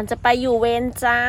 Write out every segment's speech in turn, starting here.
ลังจะไปอยู่เวนจ้า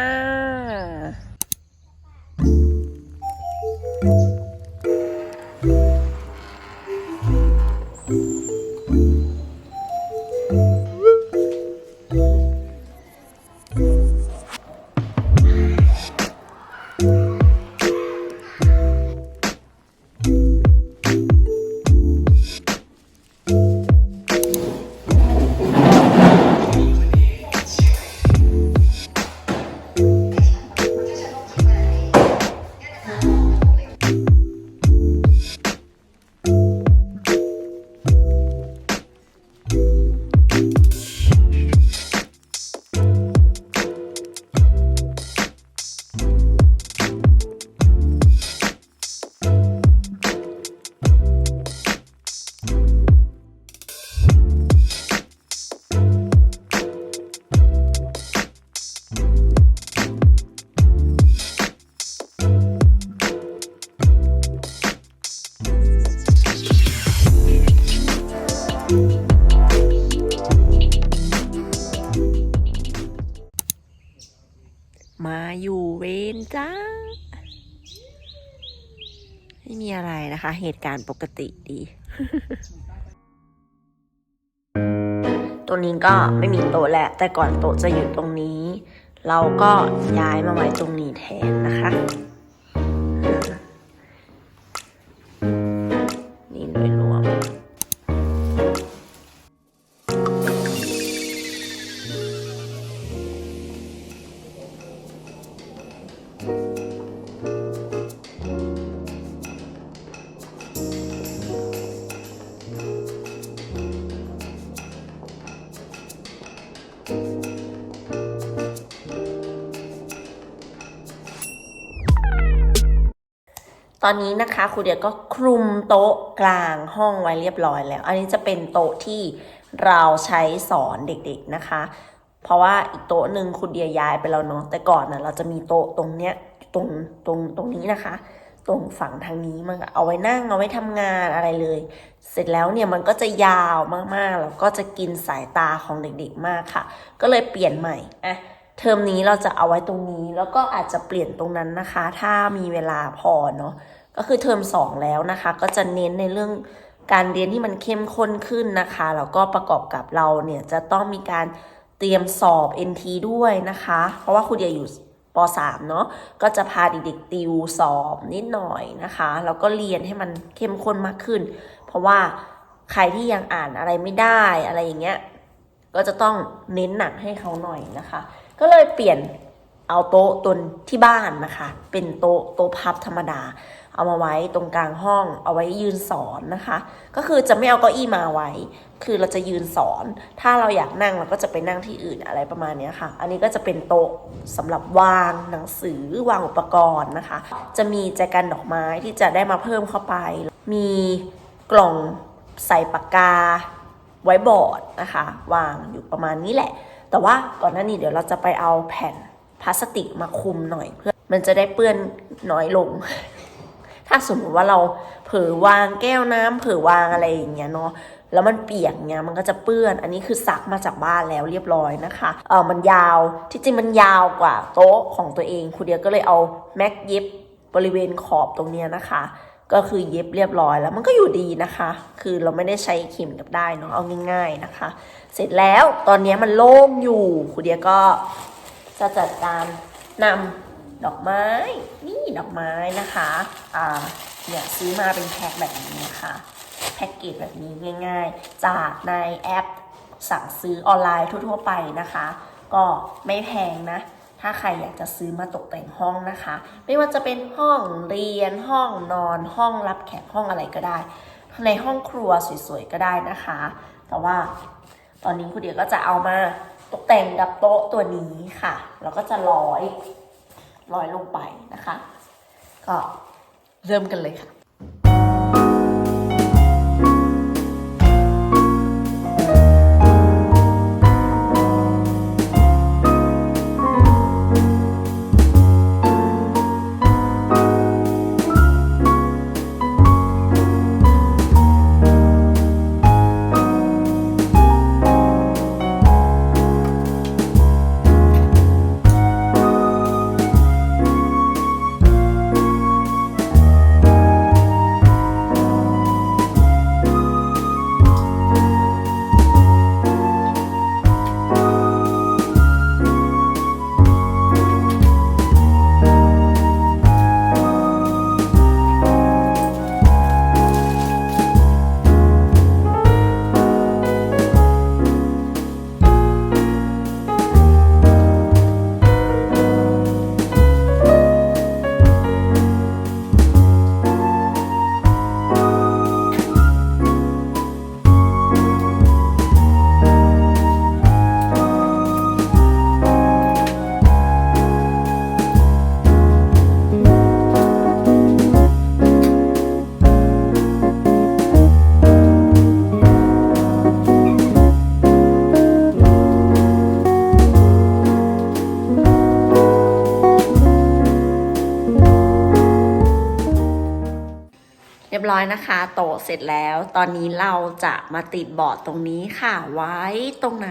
มีอะไรนะคะ เหตุการณ์ปกติดีตัวนี้ก็ไม่มีโต๊ะแหละแต่ก่อนโต๊ะจะอยู่ตรงนี้ เราก็ย้ายมาไว้ตรงนี้แทนนะคะ ตอนนี้นะคะครูเดียก็คลุมโต๊ะกลางห้องไว้เรียบร้อยแล้ว อันนี้จะเป็นโต๊ะที่เราใช้สอนเด็กๆนะคะ เพราะว่าอีกโต๊ะหนึ่งครูเดียย้ายไปแล้วเนาะแต่ก่อนนะเราจะมีโต๊ะตรงเนี้ยตรงตรงตรงนี้นะคะ ตรงฝั่งทางนี้มันเอาไว้นั่งเอาไว้ทำงานอะไรเลย เสร็จแล้วเนี่ยมันก็จะยาวมากๆแล้วก็จะกินสายตาของเด็กๆมากค่ะ ก็เลยเปลี่ยนใหม่อะ เทอมนี้เราจะเอาไว้ตรงนี้ แล้วก็อาจจะเปลี่ยนตรงนั้นนะคะ ถ้ามีเวลาพอเนาะก็คือเทอมสองแล้วนะคะ ก็จะเน้นในเรื่องการเรียนที่มันเข้มข้นขึ้นนะคะแล้วก็ประกอบกับเราเนี่ยจะต้องมีการเตรียมสอบ NT ด้วยนะคะ เพราะว่าครูเดียอยู่ป .3 เนาะก็จะพาเด็กๆติวสอบนิดหน่อยนะคะแล้วก็เรียนให้มันเข้มข้นมากขึ้น เพราะว่าใครที่ยังอ่านอะไรไม่ได้อะไรอย่างเงี้ยก็จะต้องเน้นหนักให้เขาหน่อยนะคะ ก็เลยเปลี่ยนเอาโต๊ะตนที่บ้านนะคะ เป็นโต๊ะโต๊ะพับธรรมดา เอามาไว้ตรงกลางห้อง เอาไว้ยืนสอนนะคะ ก็คือจะไม่เอาเก้าอี้มาไว้ คือเราจะยืนสอน ถ้าเราอยากนั่งเราก็จะไปนั่งที่อื่นอะไรประมาณนี้ค่ะ อันนี้ก็จะเป็นโต๊ะสำหรับวางหนังสือวางอุปกรณ์นะคะ จะมีแจกันดอกไม้ที่จะได้มาเพิ่มเข้าไป มีกล่องใส่ปากกาไว้บอร์ดนะคะ วางอยู่ประมาณนี้แหละ แต่ว่าก่อนหน้านี้เดี๋ยวเราจะไปเอาแผ่นพลาสติกมาคุมหน่อยเพื่อมันจะได้เปื้อนน้อยลง ถ้าสมมติว่าเราเผลอวางแก้วน้ำเผลอวางอะไรอย่างเงี้ยเนาะแล้วมันเปียกเงี้ยมันก็จะเปื้อน อันนี้คือซักมาจากบ้านแล้วเรียบร้อยนะคะเออมันยาวที่จริงมันยาวกว่าโต๊ะของตัวเองครูเดียก็เลยเอาแม็กเย็บบริเวณขอบตรงเนี้ยนะคะ ก็คือเย็บเรียบร้อยแล้วมันก็อยู่ดีนะคะ คือเราไม่ได้ใช้เข็มกับได้เนาะเอาง่าย ๆนะคะ เสร็จแล้วตอนนี้มันโล่งอยู่ครูเดียก็จะจัดการนำดอกไม้นี่ดอกไม้นะคะอ่าเนี่ยซื้อมาเป็นแพ็คแบบนี้นะคะแพ็กเกจแบบนี้ง่าย ๆ จากในแอปสั่งซื้อออนไลน์ทั่ว ๆ ไปนะคะ ก็ไม่แพงนะ ถ้าใครอยากจะซื้อมาตกแต่งห้องนะคะ ไม่ว่าจะเป็นห้องเรียนห้องนอน ห้องรับแขกห้องอะไรก็ได้ ในห้องครัวสวยๆก็ได้นะคะ แต่ว่าตอนนี้คุณเดียก็จะเอามาตกแต่งกับโต๊ะตัวนี้ค่ะ แล้วก็จะร้อยร้อยลงไปนะคะ ก็เริ่มกันเลยค่ะ อยนะคะ โตเสร็จแล้ว ตอนนี้เราจะมาติดบอร์ดตรงนี้ค่ะ ไว้ตรงไหน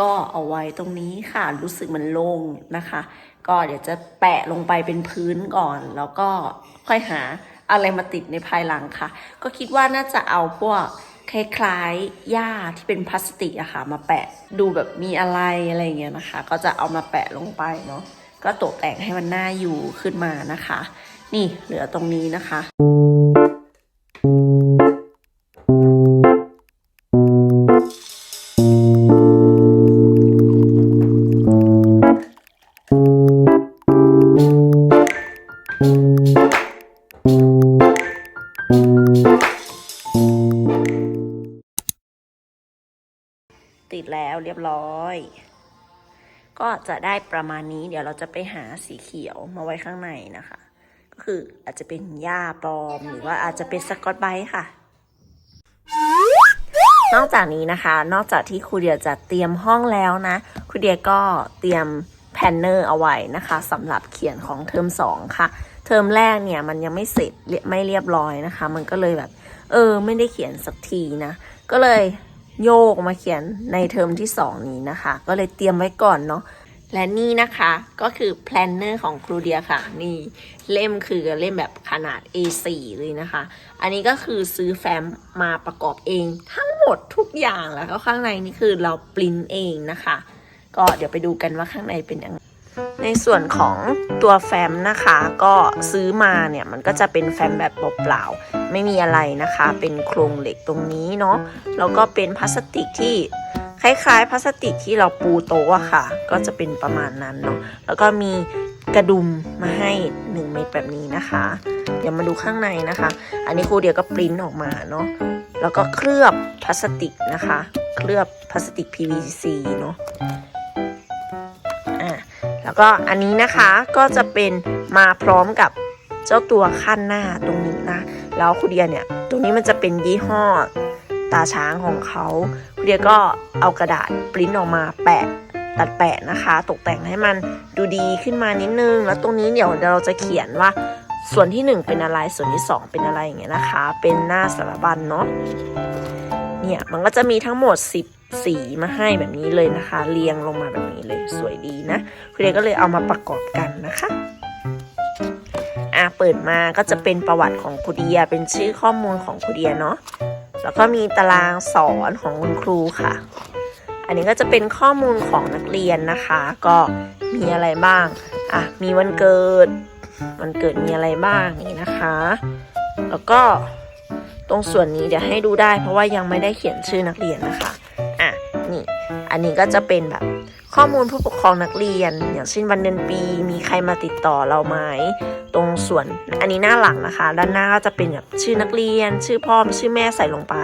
ก็เอาไว้ตรงนี้ค่ะ รู้สึกมันโล่งนะคะ ก็เดี๋ยวจะแปะลงไปเป็นพื้นก่อน แล้วก็ค่อยหาอะไรมาติดในภายหลังค่ะ ก็คิดว่าน่าจะเอาพวกคล้ายๆหญ้าที่เป็นพลาสติกอะค่ะ มาแปะดูแบบมีอะไรอะไรเงี้ยนะคะ ก็จะเอามาแปะลงไปเนาะก็ตกแต่งให้มันน่าอยู่ขึ้นมานะคะ นี่เหลือตรงนี้นะคะ ติดแล้วเรียบร้อย ก็จะได้ประมาณนี้ เดี๋ยวเราจะไปหาสีเขียวมาไว้ข้างในนะคะ คืออาจจะเป็นหญ้าปลอม หรือว่าอาจจะเป็นสกอตไบท์ค่ะ นอกจากนี้นะคะ นอกจากที่ครูเดียจะเตรียมห้องแล้วนะครูเดียก็เตรียมแพนเนอร์เอาไว้นะคะสำหรับเขียนของเทอม2ค่ะ เทอมแรกเนี่ยมันยังไม่เสร็จไม่เรียบร้อยนะคะ มันก็เลยแบบ เออ ไม่ได้เขียนสักทีนะ ก็เลยโยกมาเขียนในเทอมที่2นี้นะคะ ก็เลยเตรียมไว้ก่อนเนาะ และนี่นะคะก็คือแพลนเนอร์ของครูเดียค่ะ นี่เล่มคือเล่มแบบขนาด A4 เลยนะคะ อันนี้ก็คือซื้อแฟ้มมาประกอบเอง ทั้งหมดทุกอย่างแล้วก็ข้างในนี่คือเราปริ้นเองนะคะ ก็เดี๋ยวไปดูกันว่าข้างในเป็นยังไงในส่วนของตัวแฟ้มนะคะ ก็ซื้อมาเนี่ยมันก็จะเป็นแฟ้มแบบเปล่าๆไม่มีอะไรนะคะ เป็นโครงเหล็กตรงนี้เนาะแล้วก็เป็นพลาสติกที่ คล้ายๆพลาสติกที่เราปูโต๊ะอะค่ะ ก็จะเป็นประมาณนั้นเนาะแล้วก็มีกระดุมมาให้ 1 เม็ดแบบนี้นะคะ เดี๋ยวมาดูข้างในนะคะ อันนี้ครูเดียวก็ปริ้นออกมาเนาะแล้วก็เคลือบพลาสติกนะคะ เคลือบพลาสติก PVC เนาะอะแล้วก็อันนี้นะคะก็จะเป็นมาพร้อมกับเจ้าตัวขั้นหน้าตรงนี้นะแล้วคุณเดียเนี่ยตรงนี้มันจะเป็นยี่ห้อ ตาช้างของเขาคุเดียก็เอากระดาษปริ้นออกมาแปะตัดแปะนะคะ ตกแต่งให้มันดูดีขึ้นมานิดนึง แล้วตรงนี้เดี๋ยวเราจะเขียนว่าส่วนที่หนึ่งเป็นอะไร ส่วนที่สองเป็นอะไรอย่างเงี้ยนะคะ เป็นหน้าสารบัญเนาะ เนี่ย มันก็จะมีทั้งหมด 10 สีมาให้แบบนี้เลยนะคะ เรียงลงมาแบบนี้เลย สวยดีนะคุณเดียก็เลยเอามาประกอบกันนะคะอะเปิดมาก็จะเป็นประวัติของครูเดีย เป็นชื่อข้อมูลของครูเดียเนาะ แล้วก็มีตารางสอนของคุณครูค่ะ อันนี้ก็จะเป็นข้อมูลของนักเรียนนะคะ ก็มีอะไรบ้าง อะ มีวันเกิด วันเกิดมีอะไรบ้างนี่นะคะ แล้วก็ตรงส่วนนี้เดี๋ยวให้ดูได้ เพราะว่ายังไม่ได้เขียนชื่อนักเรียนนะคะ อะ นี่ อันนี้ก็จะเป็นแบบ ข้อมูลผู้ปกครองนักเรียน อย่างเช่นวันเดือนปี มีใครมาติดต่อเราไหมตรงส่วนอันนี้หน้าหลังนะคะ ด้านหน้าก็จะเป็นแบบชื่อนักเรียน ชื่อพ่อชื่อแม่ใส่ลงไป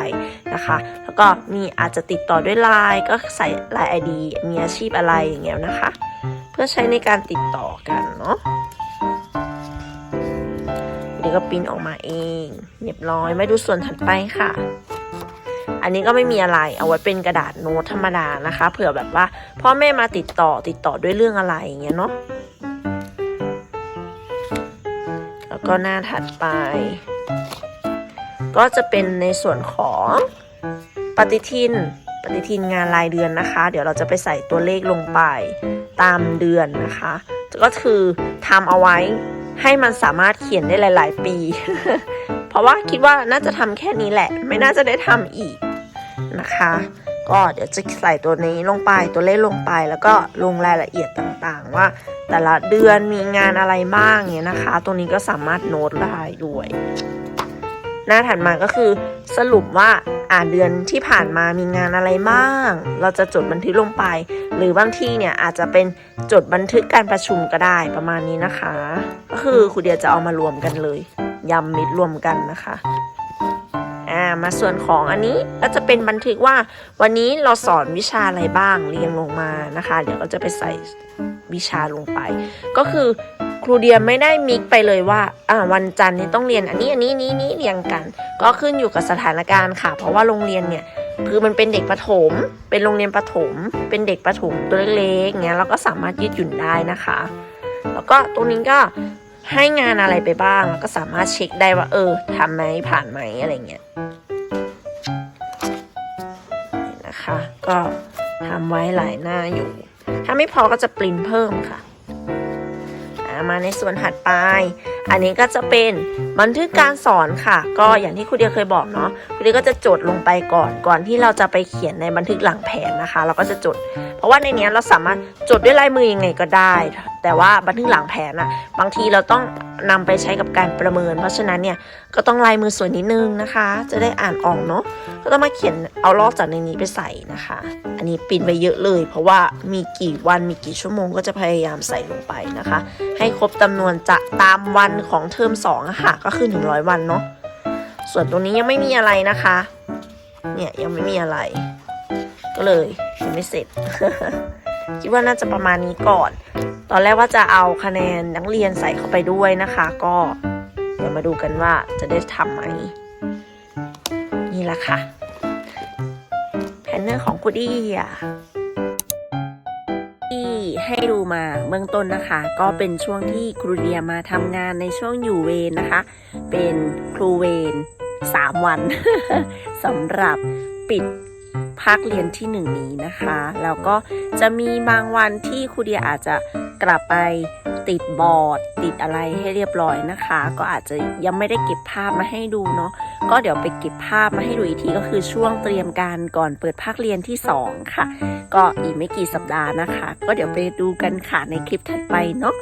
นะคะ แล้วก็มีอาจจะติดต่อด้วยไลน์ก็ใส่ไลน์ไอดีมีอาชีพอะไรอย่างเงี้ยนะคะ เพื่อใช้ในการติดต่อกันเนาะเดี๋ยวก็ปิ้นออกมาเองเรียบร้อยไม่ดูส่วนถัดไปค่ะ อันนี้ก็ไม่มีอะไรเอาไว้เป็นกระดาษโน้ตธรรมดานะคะ เผื่อแบบว่าพ่อแม่มาติดต่อติดต่อด้วยเรื่องอะไรอย่างเงี้ยเนาะแล้วก็หน้าถัดไป ก็จะเป็นในส่วนของปฏิทินปฏิทินงานรายเดือนนะคะ เดี๋ยวเราจะไปใส่ตัวเลขลงไปตามเดือนนะคะ ก็คือทำเอาไว้ให้มันสามารถเขียนได้หลาย ๆ ปี ราะว่าคิดว่าน่าจะทำแค่นี้แหละ ไม่น่าจะได้ทำอีกนะคะ ก็เดี๋ยวจะใส่ตัวนี้ลงไปตัวเลขลงไป แล้วก็ลงรายละเอียดต่างๆ ว่า แต่ละเดือนมีงานอะไรบ้างเนี่ยนะคะตรงนี้ก็สามารถโน้ตได้ด้วย หน้าถัดมาก็คือสรุปว่าอ่าเดือนที่ผ่านมามีงานอะไรบ้าง เราจะจดบันทึกลงไป หรือบางที่เนี่ยอาจจะเป็นจดบันทึกการประชุมก็ได้ประมาณนี้นะคะ ก็คือครูเดียจะเอามารวมกันเลย ยำมิดรวมกันนะคะอ่ามาส่วนของอันนี้ก็จะเป็นบันทึกว่าวันนี้เราสอนวิชาอะไรบ้างเรียงลงมานะคะ เดี๋ยวก็จะไปใส่วิชาลงไป ก็คือครูเดียไม่ได้มิกไปเลยว่าอ่าวันจันทร์นี้ต้องเรียนอันนี้อันนี้นี้นี้เรียงกัน ก็ขึ้นอยู่กับสถานการณ์ค่ะ เพราะว่าโรงเรียนเนี่ยคือมันเป็นเด็กประถม เป็นโรงเรียนประถม เป็นเด็กประถมตัวเล็กๆเงี้ยเราก็สามารถยืดหยุ่นได้นะคะ แล้วก็ตรงนี้ก็ ให้งานอะไรไปบ้างแล้วก็สามารถเช็คได้ว่า เออทำไหมผ่านไหมอะไรเงี้ยนะคะ ก็ทำไว้หลายหน้าอยู่ ถ้าไม่พอก็จะปริ้นเพิ่มค่ะมาในส่วนถัดไป อันนี้ก็จะเป็น บันทึกการสอนค่ะ ก็อย่างที่ครูเดียเคยบอกเนาะครูเดียก็จะจดลงไปก่อนก่อนที่เราจะไปเขียนในบันทึกหลังแผนนะคะ เราก็จะจด เพราะว่าในนี้เราสามารถจดด้วยลายมือยังไงก็ได้ แต่ว่าบันทึกหลังแผนอะบางทีเราต้องนำไปใช้กับการประเมิน เพราะฉะนั้นเนี่ยก็ต้องลายมือสวยนิดนึงนะคะ จะได้อ่านออกเนาะก็ต้องมาเขียนเอาลอกจากในนี้ไปใส่นะคะ อันนี้ปิ้นไปเยอะเลย เพราะว่ามีกี่วันมีกี่ชั่วโมงก็จะพยายามใส่ลงไปนะคะ ให้ครบจำนวนจะตามวันของเทอม2อะค่ะก็็คือ 100 วันเนาะส่วนตรงนี้ยังไม่มีอะไรนะคะ เนี่ยยังไม่มีอะไร ก็เลยยังไม่เสร็จ คิดว่าน่าจะประมาณนี้ก่อน ตอนแรกว่าจะเอาคะแนนนักเรียนใส่เข้าไปด้วยนะคะ ก็เดี๋ยวมาดูกันว่าจะได้ทำไหมนี่แหละค่ะแพนเนอร์ของกูดี้อะ ให้ดูมาเบื้องต้นนะคะ ก็เป็นช่วงที่ครูเดียมาทำงานในช่วงอยู่เวรนะคะ เป็นครูเวร3วันสำหรับปิดภาคเรียนที่หนึ่งนี้นะคะ แล้วก็จะมีบางวันที่ครูเดียอาจจะกลับไปติดบอร์ดติดอะไรให้เรียบร้อยนะคะ ก็อาจจะยังไม่ได้เก็บภาพมาให้ดูเนาะ ก็เดี๋ยวไปเก็บภาพมาให้ดูอีกทีก็คือช่วงเตรียมการก่อนเปิดภาคเรียนที่ 2 ค่ะ ก็อีกไม่กี่สัปดาห์นะคะ ก็เดี๋ยวไปดูกันค่ะในคลิปถัดไปเนาะ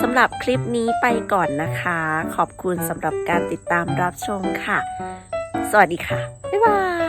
สำหรับคลิปนี้ไปก่อนนะคะ ขอบคุณสำหรับการติดตามรับชมค่ะ สวัสดีค่ะ บ๊ายบาย